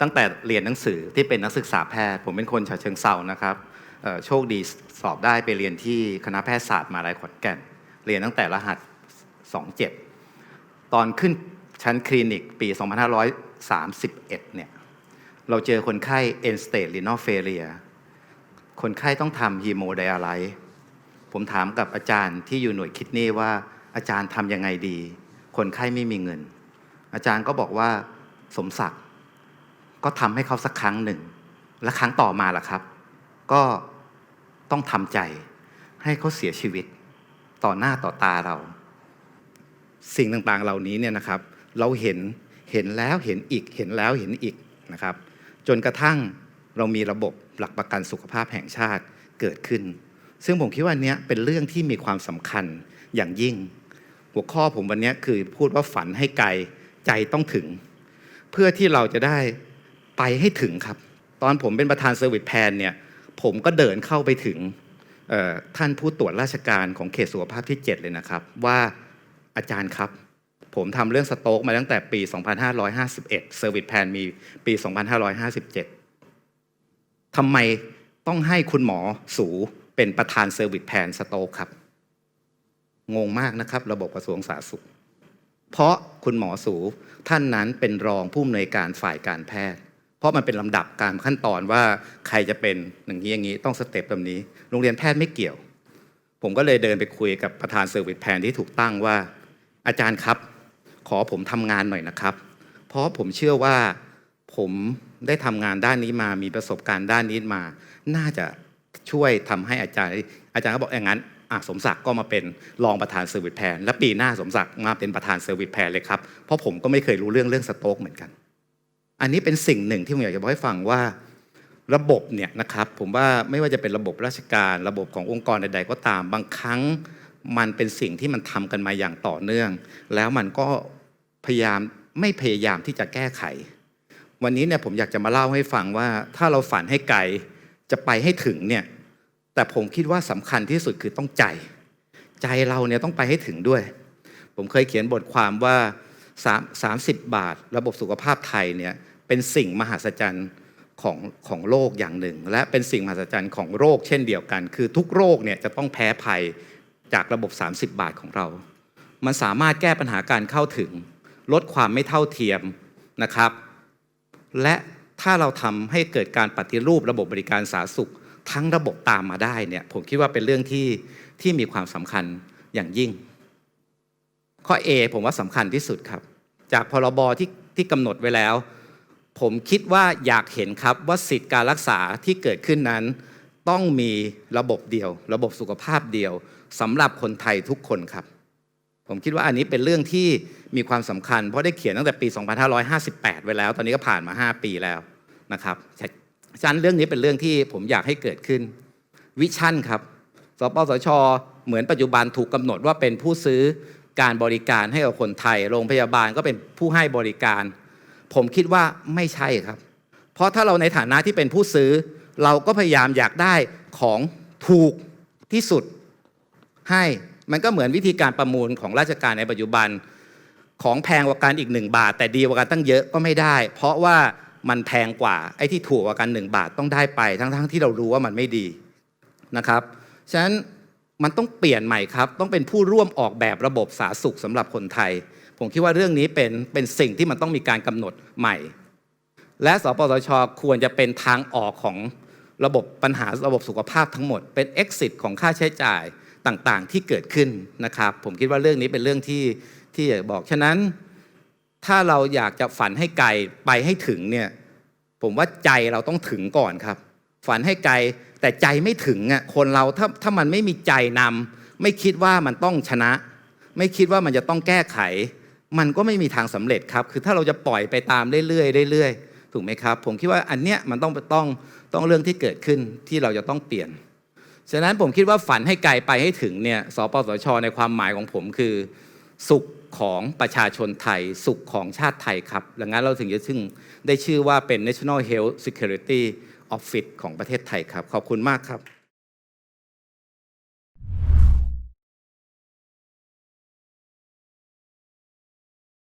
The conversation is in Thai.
ตั้งแต่เรียนหนังสือที่เป็นนักศึกษาแพทย์ ผมเป็นคนฉะเชิงเซานะครับโชคดีสอบได้ไปเรียนที่คณะแพทยศาสตร์มาลัยขอนแก่น เรียนตั้งแต่รหัส 27 ตอนขึ้นชั้นคลินิกปี 2531 เนี่ย เราเจอคนไข้ end stage renal failure คนไข้ต้องทำฮีโมไดอะไลซ์ผมถามกับอาจารย์ที่อยู่หน่วยคิดนี่ว่าอาจารย์ทำยังไงดี คนไข้ไม่มีเงิน อาจารย์ก็บอกว่าสมศักดิ์ ก็ทำให้เขาสักครั้งหนึ่ง และครั้งต่อมาล่ะครับ ก็ต้องทำใจให้เขาเสียชีวิตต่อหน้าต่อตาเรา สิ่งต่างๆเหล่านี้เนี่ยนะครับ เราเห็นเห็นแล้วเห็นอีกเห็นแล้วเห็นอีกนะครับ จนกระทั่งเรามีระบบหลักประกันสุขภาพแห่งชาติเกิดขึ้น ซึ่งผมคิดว่าเนี้ยเป็นเรื่องที่มีความสำคัญอย่างยิ่ง หัวข้อผมวันนี้คือพูดว่าฝันให้ไกลใจต้องถึง เพื่อที่เราจะได้ ไปให้ถึงครับ ตอนผมเป็นประธานเซอร์วิสแพนเนี่ยผมก็เดินเข้าไปถึงท่านผู้ตรวจราชการของเขตสุขภาพที่ 7 เลยนะครับ ว่าอาจารย์ครับ ผมทำเรื่องสโต๊กมาตั้งแต่ปี 2551เซอร์วิสแพนมีปี 2557ทำไมต้องให้คุณหมอสูเป็นประธานเซอร์วิสแพนสโต๊กครับ งงมากนะครับระบบกระทรวงสาธารณสุข เพราะคุณหมอสูท่านนั้นเป็นรองผู้อำนวยการฝ่ายการแพทย์ เพราะมันเป็นลำดับการขั้นตอนว่าใครจะเป็นอย่างนี้อย่างนี้ต้องสเต็ปแบบนี้ โรงเรียนแพทย์ไม่เกี่ยว ผมก็เลยเดินไปคุยกับประธานเซอร์วิสแพนที่ถูกตั้งว่า อาจารย์ครับ ขอผมทำงานหน่อยนะครับ เพราะผมเชื่อว่าผมได้ทำงานด้านนี้มามีประสบการณ์ด้านนี้มา น่าจะช่วยทำให้อาจารย์ อาจารย์ก็บอกอย่างนั้นอะสมศักดิ์ก็มาเป็นรองประธานเซอร์วิสแพนและปีหน้าสมศักดิ์มาเป็นประธานเซอร์วิสแพนเลยครับเพราะผมก็ไม่เคยรู้เรื่องเรื่องสโต๊กเหมือนกัน อันนี้เป็นสิ่งหนึ่งที่ผมอยากจะบอกให้ฟังว่าระบบเนี่ยนะครับผมว่าไม่ว่าจะเป็นระบบราชการ ระบบขององค์กรใด ๆ ก็ตาม บางครั้งมันเป็นสิ่งที่มันทำกันมาอย่างต่อเนื่อง แล้วมันก็พยายามไม่พยายามที่จะแก้ไข วันนี้เนี่ยผมอยากจะมาเล่าให้ฟังว่า ถ้าเราฝันให้ไกลจะไปให้ถึงเนี่ยแต่ผมคิดว่าสำคัญที่สุดคือต้องใจ ใจเราเนี่ยต้องไปให้ถึงด้วย ผมเคยเขียนบทความว่า 30 บาท ระบบสุขภาพไทยเนี่ยเป็นสิ่งมหัศจรรย์ของของโลกอย่างหนึ่ง และเป็นสิ่งมหัศจรรย์ของโรคเช่นเดียวกัน คือทุกโรคเนี่ยจะต้องแพ้ภัยจากระบบ 30 บาทของเรา มันสามารถแก้ปัญหาการเข้าถึง ลดความไม่เท่าเทียมนะครับ และถ้าเราทำให้เกิดการปฏิรูประบบบริการสาธารณสุข ทั้งระบบตามมาได้เนี่ยผมคิดว่าเป็นเรื่องที่ที่มีความสำคัญอย่างยิ่ง ข้อ A ผมว่าสำคัญที่สุดครับ จากพรบที่ที่กำหนดไว้แล้ว ผมคิดว่าอยากเห็นครับว่าสิทธิการรักษาที่เกิดขึ้นนั้น ต้องมีระบบเดียว ระบบสุขภาพเดียวสำหรับคนไทยทุกคนครับ ผมคิดว่าอันนี้เป็นเรื่องที่มีความสำคัญ เพราะได้เขียนตั้งแต่ปี 2558 ไว้แล้ว ตอนนี้ก็ผ่านมา 5 ปีแล้วนะครับฉะนั้นเรื่องนี้เป็นเรื่องที่ผมอยากให้เกิดขึ้น วิชั่นครับสปสชเหมือนปัจจุบันถูกกำหนดว่าเป็นผู้ซื้อ การบริการให้กับคนไทย โรงพยาบาลก็เป็นผู้ให้บริการ ผมคิดว่าไม่ใช่ครับ เพราะถ้าเราในฐานะที่เป็นผู้ซื้อ เราก็พยายามอยากได้ของถูกที่สุดให้มันก็เหมือนวิธีการประมูลของราชการในปัจจุบัน ของแพงกว่ากันอีกหนึ่งบาท แต่ดีกว่ากันตั้งเยอะก็ไม่ได้ เพราะว่ามันแพงกว่าไอ้ที่ถูกกว่ากันหนึ่งบาทต้องได้ไป ทั้งๆทที่เรารู้ว่ามันไม่ดีนะครับฉะนั้น มันต้องเปลี่ยนใหม่ครับ ต้องเป็นผู้ร่วมออกแบบระบบสาธารณสุขสำหรับคนไทย ผมคิดว่าเรื่องนี้เป็นเป็นสิ่งที่มันต้องมีการกำหนดใหม่ และสปสช ควรจะเป็นทางออกของระบบปัญหาระบบสุขภาพทั้งหมด เป็น exit ของค่าใช้จ่ายต่างๆ ที่เกิดขึ้นนะครับ ผมคิดว่าเรื่องนี้เป็นเรื่องที่ที่อยากบอกฉะนั้น ถ้าเราอยากจะฝันให้ไกลไปให้ถึงเนี่ยผมว่าใจเราต้องถึงก่อนครับ ฝันให้ไกลแต่ใจไม่ถึงอะคนเราถ้าถ้ามันไม่มีใจนำไม่คิดว่ามันต้องชนะ ไม่คิดว่ามันจะต้องแก้ไข มันก็ไม่มีทางสำเร็จครับ คือถ้าเราจะปล่อยไปตามเรื่อยๆเรื่อยๆถูกไหมครับ ผมคิดว่าอันเนี้ยมันต้องต้องต้องเรื่องที่เกิดขึ้นที่เราจะต้องเปลี่ยนฉะนั้นผมคิดว่าฝันให้ไกลไปให้ถึงเนี่ยสปสช ในความหมายของผมคือ สุขของประชาชนไทย สุขของชาติไทยครับดังนั้นเราถึงจะซึ่งได้ชื่อว่าเป็น National Health Security ออฟฟิศของประเทศไทยครับ ขอบคุณมากครับ